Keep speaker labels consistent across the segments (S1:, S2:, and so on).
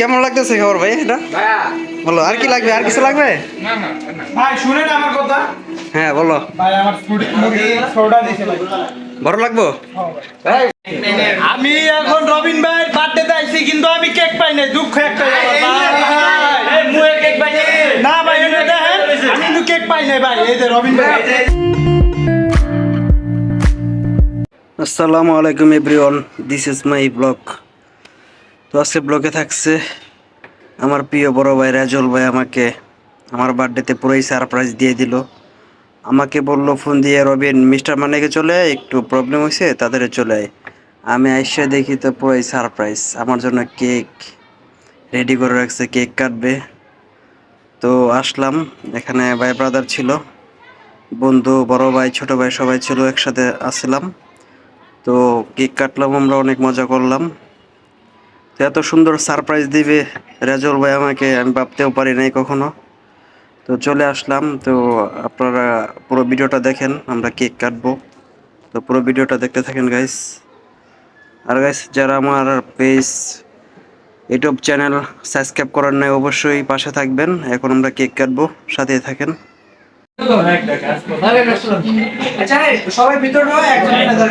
S1: কেমন লাগতেছে খবর ভাই এটা বলো আর কি লাগবে আর কিছু লাগবে
S2: ভাই শুনেন আমার কথা
S1: হ্যাঁ বলো
S2: ভাই আমার সোডা দিছে ভাই
S1: বড় লাগবো
S2: আমি এখন রবিন ভাইয়ের বার্থডেতে আইছি কিন্তু আমি কেক পাই নাই দুঃখ একটা না ভাই এটা দেখেন আমি কিন্তু কেক পাই নাই ভাই এই যে রবিন ভাই
S1: আসসালামু আলাইকুম everyone this is my blog তো আজকে ব্লগে থাকছে আমার প্রিয় বড় ভাই রাজল ভাই আমাকে আমার বার্থডেতে পুরোই সারপ্রাইজ দিয়ে দিল। আমাকে বলল ফোন দিয়ে রবিন মিস্টার মানেকে চলে আয়, একটু প্রবলেম হয়েছে তাদের চলে আয়। আমি আইসা দেখি তো পুরোই সারপ্রাইজ আমার জন্য কেক রেডি করে রাখছে কেক কাটবে। তো আসলাম এখানে ভাই ব্রাদার ছিল বন্ধু বড় ভাই ছোট ভাই সবাই ছিল একসাথে আসলাম। তো কেক কাটলাম আমরা অনেক মজা করলাম। এত সুন্দর সারপ্রাইজ দিবে রেজল ভাই আমাকে আমি ভাবতেও পারি নাই কখনো। তো চলে আসলাম তো আপনারা পুরো ভিডিওটা দেখেন আমরা কেক কাটবো। তো পুরো ভিডিওটা দেখতে থাকেন গাইস আর গাইস যারা আমার পেজ ইউটিউব চ্যানেল সাবস্ক্রাইব করার নাই অবশ্যই পাশে থাকবেন। এখন আমরা কেক কাটবো সাথে থাকেন। আচ্ছা সবাই ভিতরে একজন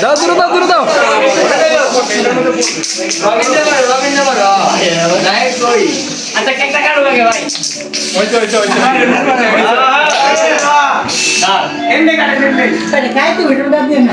S1: দাও দূরে দাও দূরে দাও
S3: আচ্ছা কেকটা কাটো লাগে ভাই
S2: এমনি কাটে এমনি
S1: রবিন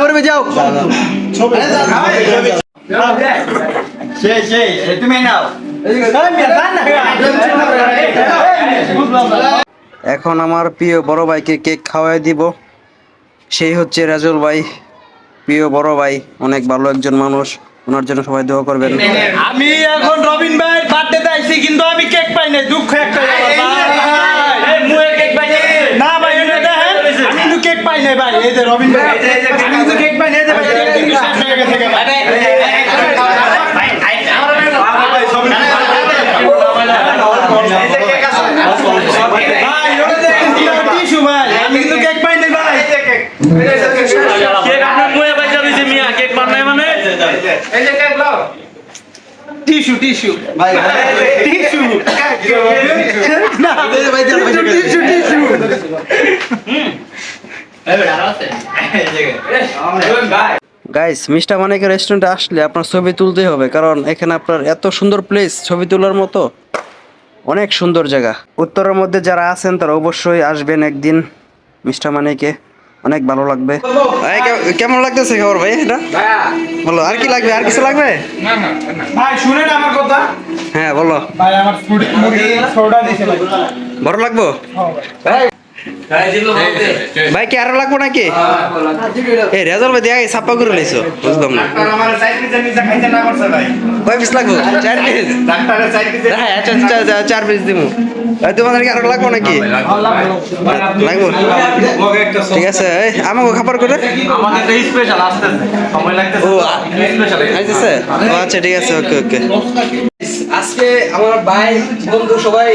S1: মুরব্বী যাও
S2: তুমি নাও
S1: এখন আমার প্রিয় বড় ভাইকে কেক খাওয়াই দিব। সেই হচ্ছে রাজুল ভাই। প্রিয় বড় ভাই অনেক ভালো একজন মানুষ। ওনার জন্য সবাই দোয়া করবেন।
S2: আমি এখন রবিন ভাইয়ের বার্থডেতে আইছি কিন্তু আমি কেক পাই নাই দুঃখ একটা না ভাই এটা দেখেন আমি কেক পাই ভাই এই যে রবিন ভাই আমি কিন্তু কেক পাই নাই এই যে ভাই কেক কিন্তু হয়ে ভাই। ওটা দেখেন টিস্যু ভাই কেক টিস্যু টিস্যু টিস্যু না টিস্যু টিস্যু
S1: গাইস মিস্টার মানিকের রেস্টুরেন্টে আসলে আপনার ছবি তুলতেই হবে কারণ এখানে আপনার এত সুন্দর প্লেস ছবি তোলার মতো অনেক সুন্দর জায়গা। উত্তরের মধ্যে যারা আছেন তারা অবশ্যই আসবেন একদিন মিস্টার মানিকে অনেক ভালো লাগবে। কেমন লাগতেছে খবর ভাই এটা? বলো আর কি লাগবে আর কিছু লাগবে?
S2: ভাই শুনেন আমার কথা।
S1: হ্যাঁ বলো।
S2: ভাই আমার
S1: বড় লাগবো? ভাই কি আরও লাগবো নাকি? এই রেজাল্ট ভাই দেয়া ছাপ্পা করে লাইছো বুঝলাম না। কয় পিস লাগবো? চার পিস হ্যাঁ আচ্ছা আচ্ছা, আচ্ছা, চার পিস দিমু। ভাই তোমাদেরকে আরও লাগবো নাকি? লাগবো। ঠিক আছে এই আমাকে খাবার করে। ও ও আচ্ছা ঠিক আছে ওকে ওকে। আজকে আমার ভাই বন্ধু সবাই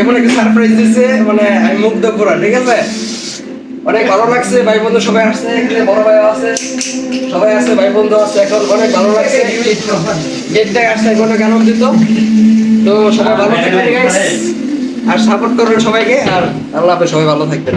S1: এমন একটা সারপ্রাইজ দিছে মানে আমি মুগ্ধ পুরা, ঠিক আছে? অনেক ভালো লাগছে ভাই বন্ধু সবাই আসছে, এখানে বড় ভাই আছে, সবাই আছে ভাই বন্ধু আছে, এখন অনেক ভালো লাগছে। গেটটা আসছে অনেক আনন্দিত। তো সবাই ভালো থাকবেন
S4: আর সাপোর্ট করবেন সবাইকে, আর আল্লাহ সবাই ভালো থাকবেন।